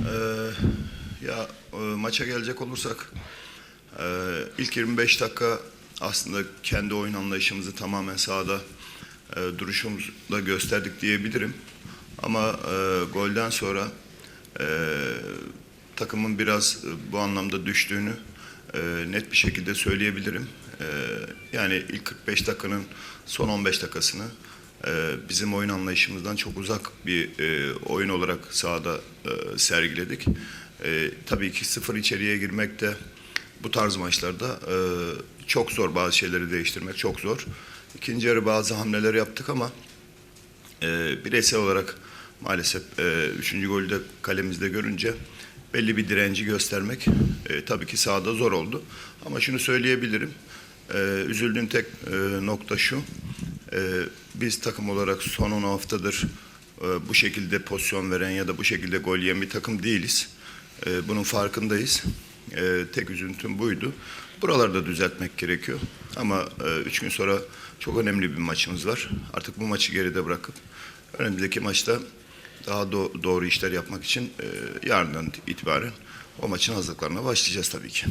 Ee, ya e, maça gelecek olursak e, ilk 25 dakika aslında kendi oyun anlayışımızı tamamen sahada e, duruşumuzda gösterdik diyebilirim. Ama e, golden sonra takımın biraz bu anlamda düştüğünü net bir şekilde söyleyebilirim. Yani ilk 45 dakikanın son 15 dakikasını bizim oyun anlayışımızdan çok uzak bir e, oyun olarak sahada e, sergiledik. E, tabii ki sıfır içeriye girmek de bu tarz maçlarda çok zor bazı şeyleri değiştirmek çok zor. İkinci yarı bazı hamleler yaptık ama bireysel olarak maalesef üçüncü golü de kalemizde görünce belli bir direnci göstermek tabii ki sahada zor oldu. Ama şunu söyleyebilirim. Üzüldüğüm tek nokta şu. E, biz takım olarak son 10 haftadır e, bu şekilde pozisyon veren ya da bu şekilde gol yiyen bir takım değiliz. E, bunun farkındayız. E, tek üzüntüm buydu. Buralarda düzeltmek gerekiyor. Ama e, üç gün sonra çok önemli bir maçımız var. Artık bu maçı geride bırakıp önümüzdeki maçta daha do- doğru işler yapmak için e, yarından itibaren o maçın hazırlıklarına başlayacağız tabii ki.